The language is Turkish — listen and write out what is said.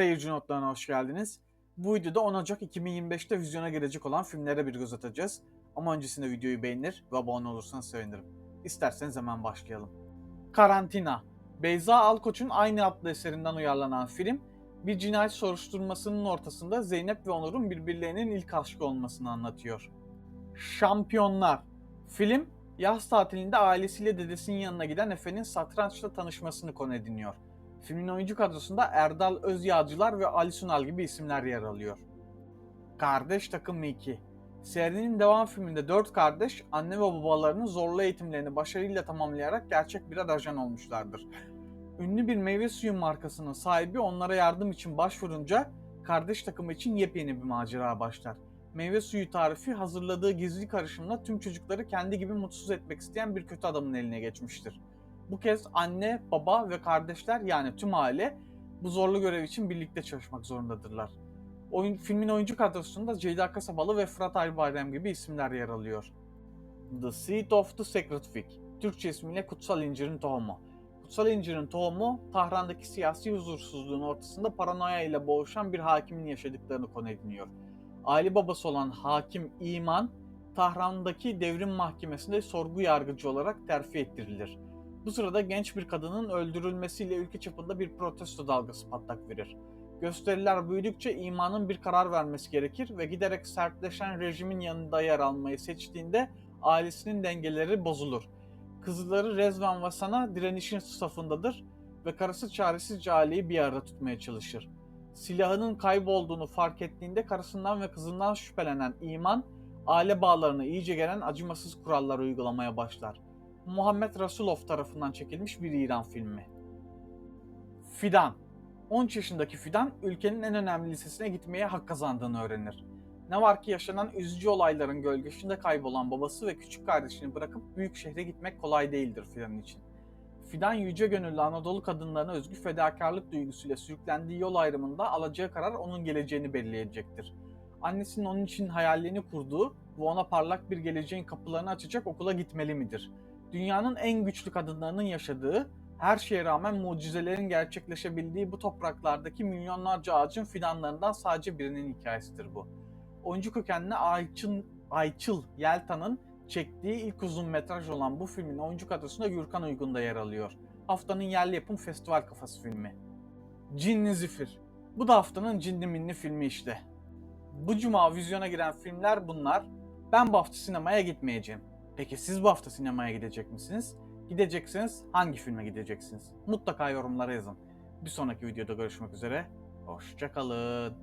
Seyirci notlarına hoş geldiniz. Bu videoda 10 Ocak 2025'te vizyona girecek olan filmlere bir göz atacağız. Ama öncesinde videoyu beğenir ve abone olursanız sevinirim. İsterseniz hemen başlayalım. Karantina. Beyza Alkoç'un aynı adlı eserinden uyarlanan film, bir cinayet soruşturmasının ortasında Zeynep ve Onur'un birbirlerinin ilk aşkı olmasını anlatıyor. Şampiyonlar. Film, yaz tatilinde ailesiyle dedesinin yanına giden Efe'nin satrançla tanışmasını konu ediniyor. Filmin oyuncu kadrosunda Erdal Özyağcılar ve Ali Sunal gibi isimler yer alıyor. Kardeş Takımı 2 Serinin devam filminde 4 kardeş anne ve babalarının zorlu eğitimlerini başarıyla tamamlayarak gerçek birer ajan olmuşlardır. Ünlü bir meyve suyu markasının sahibi onlara yardım için başvurunca kardeş takımı için yepyeni bir macera başlar. Meyve suyu tarifi hazırladığı gizli karışımla tüm çocukları kendi gibi mutsuz etmek isteyen bir kötü adamın eline geçmiştir. Bu kez anne, baba ve kardeşler yani tüm aile bu zorlu görev için birlikte çalışmak zorundadırlar. Oyun, filmin oyuncu kadrosunda Ceyda Kasabalı ve Fırat Albayram gibi isimler yer alıyor. The Seed of the Sacred Fig, Türkçe ismiyle Kutsal İncirin Tohumu. Kutsal İncirin Tohumu, Tahran'daki siyasi huzursuzluğun ortasında paranoya ile boğuşan bir hakimin yaşadıklarını konu ediniyor. Aile babası olan hakim İman, Tahran'daki devrim mahkemesinde sorgu yargıcı olarak terfi ettirilir. Bu sırada genç bir kadının öldürülmesiyle ülke çapında bir protesto dalgası patlak verir. Gösteriler büyüdükçe imanın bir karar vermesi gerekir ve giderek sertleşen rejimin yanında yer almayı seçtiğinde ailesinin dengeleri bozulur. Kızları Rezvan Vasan'a direnişin safındadır ve karısı çaresizce aileyi bir arada tutmaya çalışır. Silahının kaybolduğunu fark ettiğinde karısından ve kızından şüphelenen iman, aile bağlarına iyice gelen acımasız kurallar uygulamaya başlar. Muhammed Rasulov tarafından çekilmiş bir İran filmi. Fidan 13 yaşındaki Fidan, ülkenin en önemli lisesine gitmeye hak kazandığını öğrenir. Ne var ki yaşanan üzücü olayların gölgesinde kaybolan babası ve küçük kardeşini bırakıp büyük şehre gitmek kolay değildir Fidan için. Fidan yüce gönüllü Anadolu kadınlarına özgü fedakarlık duygusuyla sürüklendiği yol ayrımında alacağı karar onun geleceğini belirleyecektir. Annesinin onun için hayallerini kurduğu ve ona parlak bir geleceğin kapılarını açacak okula gitmeli midir? Dünyanın en güçlü kadınlarının yaşadığı, her şeye rağmen mucizelerin gerçekleşebildiği bu topraklardaki milyonlarca ağacın fidanlarından sadece birinin hikayesidir bu. Oyuncu kökenli Ayçın, Ayçıl Yeltan'ın çektiği ilk uzun metraj olan bu filmin oyuncu kadrosunda Gürkan Uygun da yer alıyor. Haftanın yerli yapım festival kafası filmi. Cinli Zifir. Bu da haftanın cinli minli filmi işte. Bu cuma vizyona giren filmler bunlar. Ben bu hafta sinemaya gitmeyeceğim. Peki siz bu hafta sinemaya gidecek misiniz? Gideceksiniz hangi filme gideceksiniz? Mutlaka yorumlara yazın. Bir sonraki videoda görüşmek üzere. Hoşçakalın.